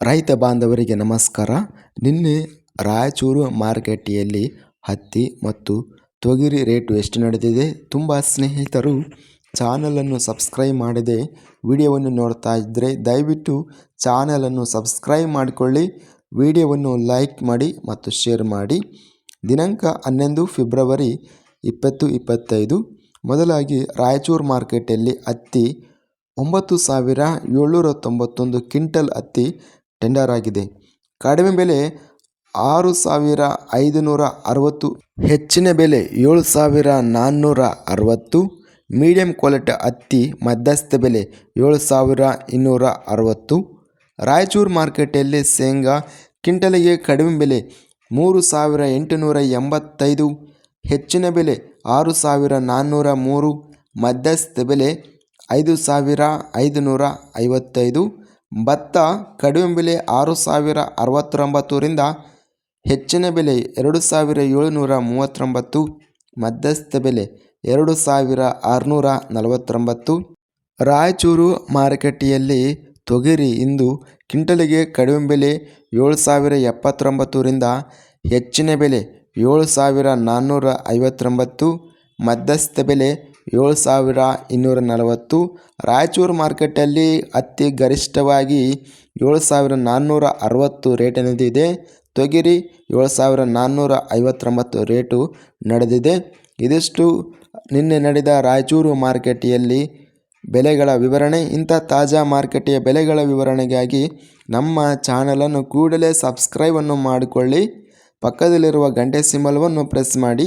ರೈತ ಬಾಂಧವರಿಗೆ ನಮಸ್ಕಾರ. ನಿನ್ನೆ ರಾಯಚೂರು ಮಾರುಕಟ್ಟೆಯಲ್ಲಿ ಹತ್ತಿ ಮತ್ತು ತೊಗರಿ ರೇಟು ಎಷ್ಟು ನಡೆದಿದೆ? ತುಂಬ ಸ್ನೇಹಿತರು ಚಾನಲನ್ನು ಸಬ್ಸ್ಕ್ರೈಬ್ ಮಾಡಿದೆ ವಿಡಿಯೋವನ್ನು ನೋಡ್ತಾ ಇದ್ದರೆ ದಯವಿಟ್ಟು ಚಾನಲನ್ನು ಸಬ್ಸ್ಕ್ರೈಬ್ ಮಾಡಿಕೊಳ್ಳಿ, ವಿಡಿಯೋವನ್ನು ಲೈಕ್ ಮಾಡಿ ಮತ್ತು ಶೇರ್ ಮಾಡಿ. ದಿನಾಂಕ ಹನ್ನೊಂದು ಫೆಬ್ರವರಿ ಇಪ್ಪತ್ತು ಇಪ್ಪತ್ತೈದು. ಮೊದಲಾಗಿ ರಾಯಚೂರು ಮಾರ್ಕೆಟಲ್ಲಿ ಹತ್ತಿ ಒಂಬತ್ತು ಸಾವಿರ ಏಳ್ನೂರ ತೊಂಬತ್ತೊಂದು ಕ್ವಿಂಟಲ್ ಹತ್ತಿ ಟೆಂಡರ್ ಆಗಿದೆ ಕಡಿಮೆ ಬೆಲೆ ಆರು ಸಾವಿರ ಐದುನೂರ ಅರವತ್ತು, ಹೆಚ್ಚಿನ ಬೆಲೆ ಏಳು ಸಾವಿರ ನಾನ್ನೂರ ಅರವತ್ತು, ಮೀಡಿಯಂ ಕ್ವಾಲಿಟಿ ಹತ್ತಿ ಮಧ್ಯಸ್ಥ ಬೆಲೆ ಏಳು ಸಾವಿರ ಇನ್ನೂರ ಅರವತ್ತು, ರಾಯಚೂರು ಮಾರ್ಕೆಟಲ್ಲಿ ಶೇಂಗಾ ಕಿಂಟಲಿಗೆ ಕಡಿಮೆ ಬೆಲೆ ಮೂರು ಸಾವಿರ ಎಂಟುನೂರ ಎಂಬತ್ತೈದು, ಹೆಚ್ಚಿನ ಬೆಲೆ ಆರು ಸಾವಿರ ನಾನ್ನೂರ ಮೂರು, ಮಧ್ಯಸ್ಥ ಬೆಲೆ ಐದು ಸಾವಿರ ಐದುನೂರ ಐವತ್ತೈದು ಭತ್ತ ಕಡಿಮೆ ಬೆಲೆ ಆರು ಸಾವಿರ ಅರವತ್ತೊಂಬತ್ತರಿಂದ ಹೆಚ್ಚಿನ ಬೆಲೆ ಎರಡು ಸಾವಿರ ಏಳುನೂರ ಮೂವತ್ತೊಂಬತ್ತು, ಮಧ್ಯಸ್ಥ ಬೆಲೆ ಎರಡು ಸಾವಿರ ಆರುನೂರ ನಲವತ್ತೊಂಬತ್ತು. ರಾಯಚೂರು ಮಾರುಕಟ್ಟೆಯಲ್ಲಿ ತೊಗರಿ ಇಂದು ಕ್ವಿಂಟಲಿಗೆ ಕಡಿಮೆ ಬೆಲೆ ಏಳು ಸಾವಿರ ಎಪ್ಪತ್ತೊಂಬತ್ತರಿಂದ ಹೆಚ್ಚಿನ ಬೆಲೆ ಏಳು ಸಾವಿರ ನಾನ್ನೂರ ಐವತ್ತೊಂಬತ್ತು, ಮಧ್ಯಸ್ಥ ಬೆಲೆ ಏಳು ಸಾವಿರ ಇನ್ನೂರ ನಲವತ್ತು ರಾಯಚೂರು ಮಾರ್ಕೆಟಲ್ಲಿ ಅತಿ ಗರಿಷ್ಠವಾಗಿ ಏಳು ಸಾವಿರ ನಾನ್ನೂರ ಅರವತ್ತು ರೇಟಿನದಿದೆ ತೊಗರಿ ಏಳು ಸಾವಿರ ನಾನ್ನೂರ ಐವತ್ತೊಂಬತ್ತು ರೇಟು ನಡೆದಿದೆ. ಇದಿಷ್ಟು ನಿನ್ನೆ ನಡೆದ ರಾಯಚೂರು ಮಾರ್ಕೆಟಿಯಲ್ಲಿ ಬೆಲೆಗಳ ವಿವರಣೆ. ಇಂಥ ತಾಜಾ ಮಾರುಕಟ್ಟೆಯ ಬೆಲೆಗಳ ವಿವರಣೆಗಾಗಿ ನಮ್ಮ ಚಾನಲನ್ನು ಕೂಡಲೇ ಸಬ್ಸ್ಕ್ರೈಬನ್ನು ಮಾಡಿಕೊಳ್ಳಿ. ಪಕ್ಕದಲ್ಲಿರುವ ಗಂಟೆ ಸಿಂಬಲ್ವನ್ನು ಪ್ರೆಸ್ ಮಾಡಿ.